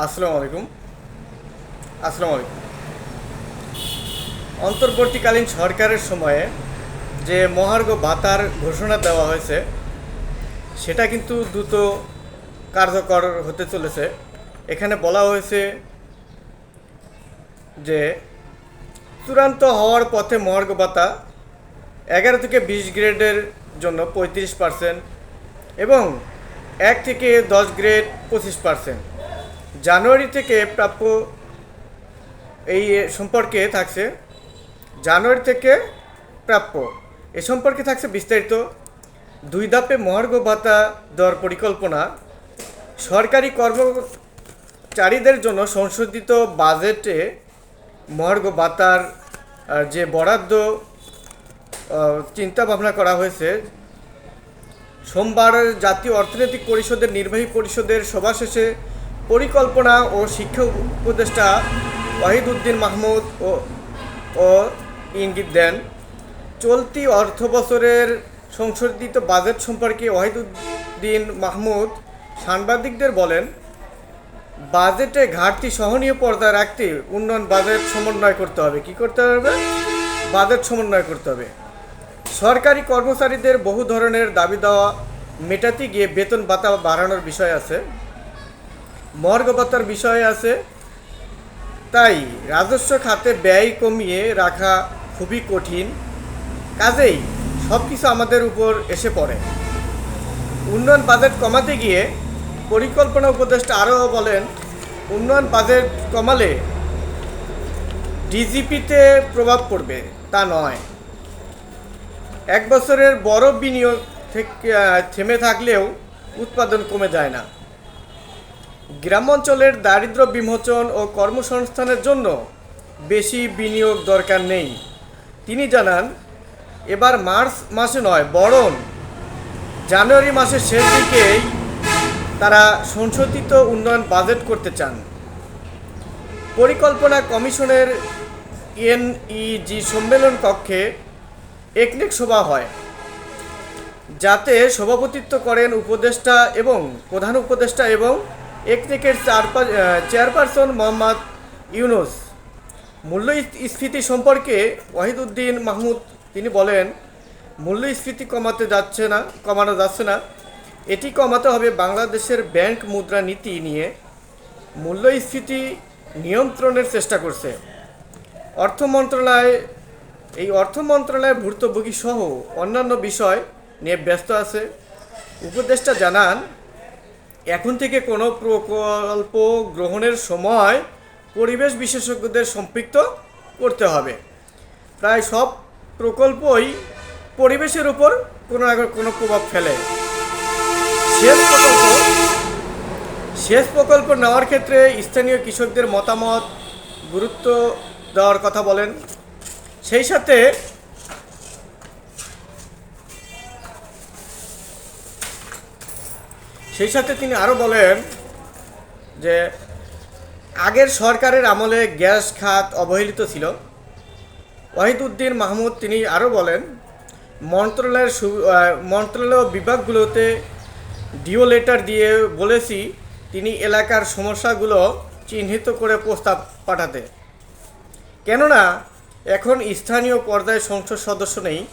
আসসালামু আলাইকুম। আসসালামু আলাইকুম। অন্তর্বর্তীকালীন সরকারের সময়ে যে মহার্ঘ ভাতার ঘোষণা দেওয়া হয়েছে, সেটা কিন্তু দ্রুত কার্যকর হতে চলেছে। এখানে বলা হয়েছে যে, চূড়ান্ত হওয়ার পথে মহার্ঘ ভাতা এগারো থেকে বিশ গ্রেডের জন্য পঁয়ত্রিশ পার্সেন্ট এবং এক থেকে দশ গ্রেড পঁচিশ পার্সেন্ট। জানুয়ারি থেকে প্রাপ্য এই সম্পর্কে থাকছে, জানুয়ারি থেকে প্রাপ্য এ সম্পর্কে থাকছে বিস্তারিত। দুই ধাপে মহার্ঘ ভাতা দেওয়ার পরিকল্পনা, সরকারি কর্মচারীদের জন্য সংশোধিত বাজেটে মহার্ঘ ভাতার যে বরাদ্দ চিন্তা ভাবনা করা হয়েছে, সোমবার জাতীয় অর্থনৈতিক পরিষদের, নির্বাহী পরিষদের সভা শেষে পরিকল্পনা ও শিক্ষা উপদেষ্টা ওয়াহিদ উদ্দিন মাহমুদ ও ও ইঙ্গিত দেন। চলতি অর্থ বছরের সংশোধিত বাজেট সম্পর্কে ওয়াহিদুদ্দিন মাহমুদ সাংবাদিকদের বলেন, বাজেটে ঘাটতি সহনীয় পর্দায় রাখতে উন্নয়ন বাজেট সমন্বয় করতে হবে। কি করতে হবে? বাজেট সমন্বয় করতে হবে। সরকারি কর্মচারীদের বহু ধরনের দাবি দেওয়া মেটাতে গিয়ে বেতন ভাতা বাড়ানোর বিষয় আছে। মর্গ বিষয় আছে। তাই রাজস্ব খাতে ব্যয় কমিয়ে রাখা খুবই কঠিন। কাজেই সব কিছু আমাদের উপর এসে পড়ে। উন্নয়ন বাজেট কমাতে গিয়ে পরিকল্পনা উপদেষ্টা আরও বলেন, উন্নয়ন বাজেট কমালে ডিজিপিতে প্রভাব পড়বে, তা নয়। এক বছরের বড় বিনিয়োগ থেকে থেমে থাকলেও উৎপাদন কমে যায় না। গ্রাম অঞ্চলের দারিদ্র বিমোচন ও কর্মসংস্থানের জন্য বেশি বিনিয়োগ দরকার নেই। তিনি জানান, এবার মার্চ মাসে নয়, বরং জানুয়ারি মাসের শেষ দিকেই তারা সংশোধিত উন্নয়ন বাজেট করতে চান। পরিকল্পনা কমিশনের এনইজি সম্মেলন কক্ষে একনেক সভা হয়, যাতে সভাপতিত্ব করেন উপদেষ্টা এবং প্রধান উপদেষ্টা এবং একনেকের চারপা চেয়ারপারসন মোহাম্মদ ইউনুস। মূল্যস্ফীতি সম্পর্কে ওয়াহিদুদ্দিন মাহমুদ, তিনি বলেন, মূল্যস্ফীতি কমাতে যাচ্ছে না, কমানো যাচ্ছে না। এটি কমাতে হবে বাংলাদেশের ব্যাংক মুদ্রা নীতি নিয়ে। মূল্যস্ফীতি নিয়ন্ত্রণের চেষ্টা করছে। অর্থ মন্ত্রণালয় এই অর্থ মন্ত্রণালয়ের ভুক্তভোগী সহ অন্যান্য বিষয় নিয়ে ব্যস্ত আছে। উপদেষ্টা জানান এখন থেকে কোনো প্রকল্প গ্রহণের সময় পরিবেশ বিশেষজ্ঞদের সম্পৃক্ত করতে হবে। প্রায় সব প্রকল্পই পরিবেশের উপর কোনো না কোনো প্রভাব ফেলে। সেচ প্রকল্প সেচ প্রকল্প নেওয়ার ক্ষেত্রে স্থানীয় কৃষকদের মতামত, গুরুত্ব দেওয়ার কথা বলেন। সেই সাথে সেই সাথে তিনি আরও বলেন যে আগের সরকারের আমলে গ্যাস খাত অবহেলিত ছিল। ওয়াহিদুদ্দিন মাহমুদ তিনি আরও বলেন, মন্ত্রণালয়ের সু- মন্ত্রণালয় বিভাগগুলোতে ডিও লেটার দিয়ে বলেছি, তিনি এলাকার সমস্যাগুলো চিহ্নিত করে প্রস্তাব পাঠাতে। কেননা, এখন স্থানীয় পর্যায়ে সংসদ সদস্য নেই।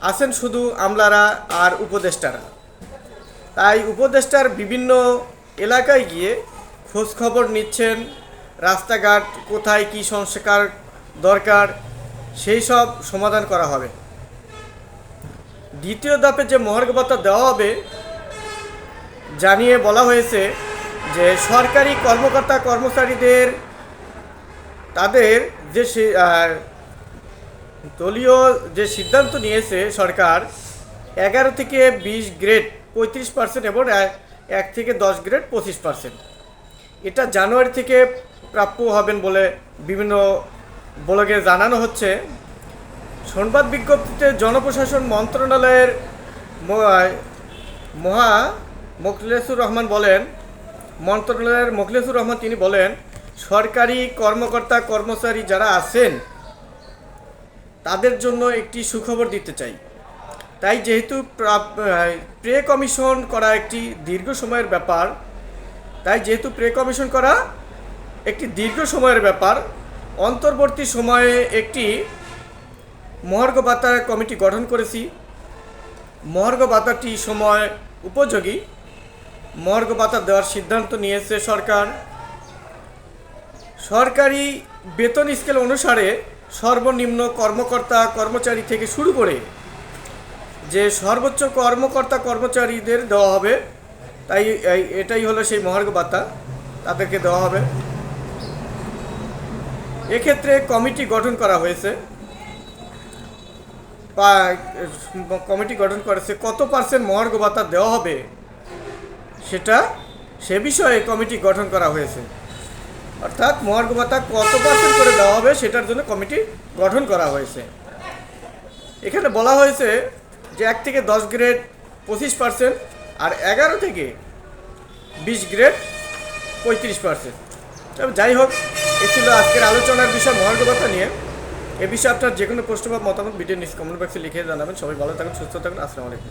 আছেন শুধু আমলারা আর উপদেষ্টারা। তাই উপদেষ্টার বিভিন্ন এলাকায় গিয়ে খোঁজ খবর নিচ্ছেন, রাস্তাঘাট কোথায়, কী সংস্কার দরকার, সেই সব সমাধান করা হবে। দ্বিতীয় ধাপে যে মহার্ঘ ভাতা দেওয়া হবে, জানিয়ে বলা হয়েছে যে সরকারি কর্মকর্তা কর্মচারীদের, তাদের যে দলীয় যে সিদ্ধান্ত নিয়েছে সরকার, এগারো থেকে বিশ গ্রেড পঁয়ত্রিশ পার্সেন্ট এবং এক থেকে দশ গ্রেড পঁচিশ পার্সেন্ট এটা জানুয়ারি থেকে প্রাপ্য হবেন বলে বিভিন্ন ব্লগে জানানো হচ্ছে। সংবাদ বিজ্ঞপ্তিতে জনপ্রশাসন মন্ত্রণালয়ের মহা মোখলেসুর রহমান বলেন, মন্ত্রণালয়ের মোখলেসুর রহমান তিনি বলেন, সরকারি কর্মকর্তা, কর্মচারী যারা আছেন, তাদের জন্য একটি সুখবর দিতে চাই। তাই যেহেতু প্রে কমিশন করা একটি দীর্ঘ সময়ের ব্যাপার, তাই যেহেতু প্রে কমিশন করা একটি দীর্ঘ সময়ের ব্যাপার, অন্তর্বর্তী সময়ে একটি মহার্ঘ ভাতা কমিটি গঠন করেছি। মহার্ঘ ভাতাটি সময় উপযোগী। মহার্ঘ ভাতা দেওয়ার সিদ্ধান্ত নিয়েছে সরকার। সরকারি বেতন স্কেল অনুসারে সর্বনিম্ন কর্মকর্তা কর্মচারী থেকে শুরু করে যে সর্বোচ্চ কর্মকর্তা কর্মচারীদের দেওয়া হবে, তাই এটাই হলো সেই মহার্ঘ ভাতা তাদেরকে দেওয়া হবে। এক্ষেত্রে কমিটি গঠন করা হয়েছে। কমিটি গঠন করেছে, কত পার্সেন্ট মহার্ঘ ভাতা দেওয়া হবে, সেটা সে বিষয়ে কমিটি গঠন করা হয়েছে। অর্থাৎ মহার্ঘ ভাতা কত পার্সেন্ট করে দেওয়া হবে, সেটার জন্য কমিটি গঠন করা হয়েছে। এখানে বলা হয়েছে যে এক থেকে দশ গ্রেড পঁচিশ পার্সেন্ট আর এগারো থেকে বিশ গ্রেড পঁয়ত্রিশ পার্সেন্ট তবে যাই হোক, এ ছিল আজকের আলোচনার বিষয় মহার্ঘ নিয়ে। এ বিষয়ে আপনার যে কোনো প্রশ্ন বা মতামত ভিডিও নিউজ কমেন্ট বক্সে লিখে জানাবেন। সবাই ভালো থাকুন, সুস্থ থাকুন। আসসালামু আলাইকুম।